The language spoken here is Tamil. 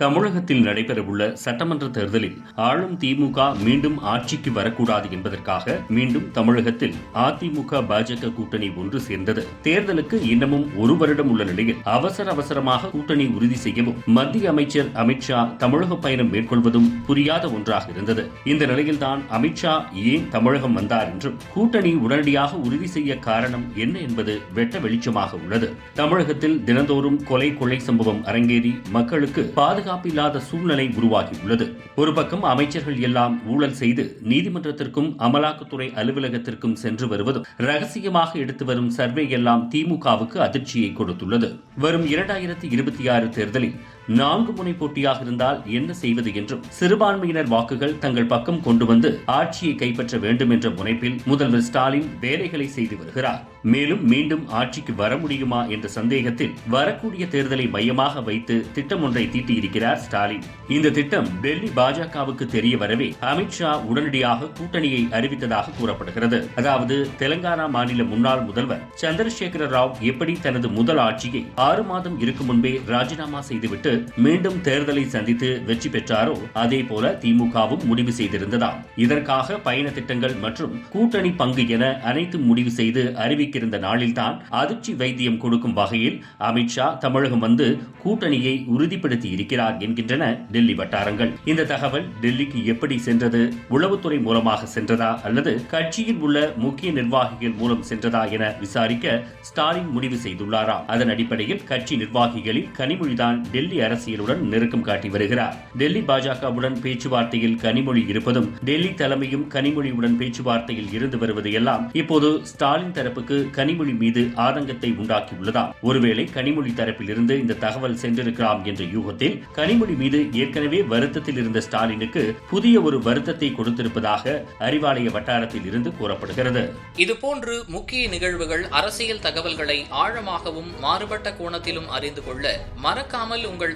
தமிழகத்தில் நடைபெறவுள்ள சட்டமன்ற தேர்தலில் ஆளும் திமுக மீண்டும் ஆட்சிக்கு வரக்கூடாது என்பதற்காக மீண்டும் தமிழகத்தில் அதிமுக பாஜக கூட்டணி ஒன்று சேர்ந்தது. தேர்தலுக்கு இன்னமும் ஒரு வருடம் உள்ள நிலையில் அவசர அவசரமாக கூட்டணி உறுதி செய்யவும் மத்திய அமைச்சர் அமித்ஷா தமிழக பயணம் மேற்கொள்வதும் புரியாத ஒன்றாக இருந்தது. இந்த நிலையில்தான் அமித்ஷா ஏன் தமிழகம் வந்தார் என்றும் கூட்டணி உடனடியாக உறுதி செய்ய காரணம் என்ன என்பது வெட்ட வெளிச்சமாக உள்ளது. தமிழகத்தில் தினந்தோறும் கொலை கொள்ளை சம்பவம் அரங்கேறி மக்களுக்கு பாதுகாப்பில்லாத சூழ்நிலை உருவாகியுள்ளது. ஒரு பக்கம் அமைச்சர்கள் எல்லாம் ஊழல் செய்து நீதிமன்றத்திற்கும் அமலாக்கத்துறை அலுவலகத்திற்கும் சென்று வருவதும் ரகசியமாக எடுத்து வரும் சர்வே எல்லாம் திமுகவுக்கு அதிர்ச்சியை கொடுத்துள்ளது. வரும் இரண்டாயிரத்தி இருபத்தி ஆறு தேர்தலில் நான்கு முனை போட்டியாக இருந்தால் என்ன செய்வது என்றும் சிறுபான்மையினர் வாக்குகள் தங்கள் பக்கம் கொண்டு வந்து ஆட்சியை கைப்பற்ற வேண்டும் என்ற முனைப்பில் முதல்வர் ஸ்டாலின் வேலைகளை செய்து வருகிறார். மேலும் மீண்டும் ஆட்சிக்கு வர முடியுமா என்ற சந்தேகத்தில் வரக்கூடிய தேர்தலை மையமாக வைத்து திட்டம் ஒன்றை தீட்டியிருக்கிறார் ஸ்டாலின். இந்த திட்டம் டெல்லி பாஜகவுக்கு தெரிய வரவே அமித்ஷா உடனடியாக கூட்டணியை அறிவித்ததாக கூறப்படுகிறது. அதாவது தெலங்கானா மாநில முன்னாள் முதல்வர் சந்திரசேகர ராவ் எப்படி தனது முதல் ஆட்சியை ஆறு மாதம் இருக்கும் முன்பே ராஜினாமா செய்துவிட்டு மீண்டும் தேர்தலை சந்தித்து வெற்றி பெற்றாரோ அதே போல திமுகவும் முடிவு செய்திருந்ததாம். இதற்காக பயண திட்டங்கள் மற்றும் கூட்டணி பங்கு என அனைத்தும் முடிவு செய்து அறிவிக்கிருந்த நாளில்தான் அதிர்ச்சி வைத்தியம் கொடுக்கும் வகையில் அமித்ஷா தமிழகம் வந்து கூட்டணியை உறுதிப்படுத்தி இருக்கிறார் என்கின்றன டெல்லி வட்டாரங்கள். இந்த தகவல் டெல்லிக்கு எப்படி சென்றது உளவுத்துறை மூலமாக சென்றதா அல்லது கட்சியில் உள்ள முக்கிய நிர்வாகிகள் மூலம் சென்றதா என விசாரிக்க ஸ்டாலின் முடிவு செய்துள்ளாராம். அதன் அடிப்படையில் கட்சி நிர்வாகிகளில் கனிமொழிதான் டெல்லி அரசியலுடன் நெருக்கம் காட்டி வருகிறார். டெல்லி பாஜகவுடன் பேச்சுவார்த்தையில் கனிமொழி இருப்பதும் டெல்லி தலைமையும் கனிமொழியுடன் பேச்சுவார்த்தையில் இருந்து வருவது எல்லாம் இப்போது ஸ்டாலின் தரப்புக்கு கனிமொழி மீது ஆதங்கத்தை உண்டாக்கியுள்ளதாம். ஒருவேளை கனிமொழி தரப்பிலிருந்து இந்த தகவல் சென்றிருக்கலாம் என்ற யூகத்தில் கனிமொழி மீது ஏற்கனவே வருத்தத்தில் இருந்த ஸ்டாலினுக்கு புதிய ஒரு வருத்தத்தை கொடுத்திருப்பதாக அறிவாலய வட்டாரத்தில் இருந்து கூறப்படுகிறது. இதுபோன்று முக்கிய நிகழ்வுகள் அரசியல் தகவல்களை ஆழமாகவும் மாறுபட்ட கோணத்திலும் அறிந்து கொள்ள மறக்காமல் உங்கள்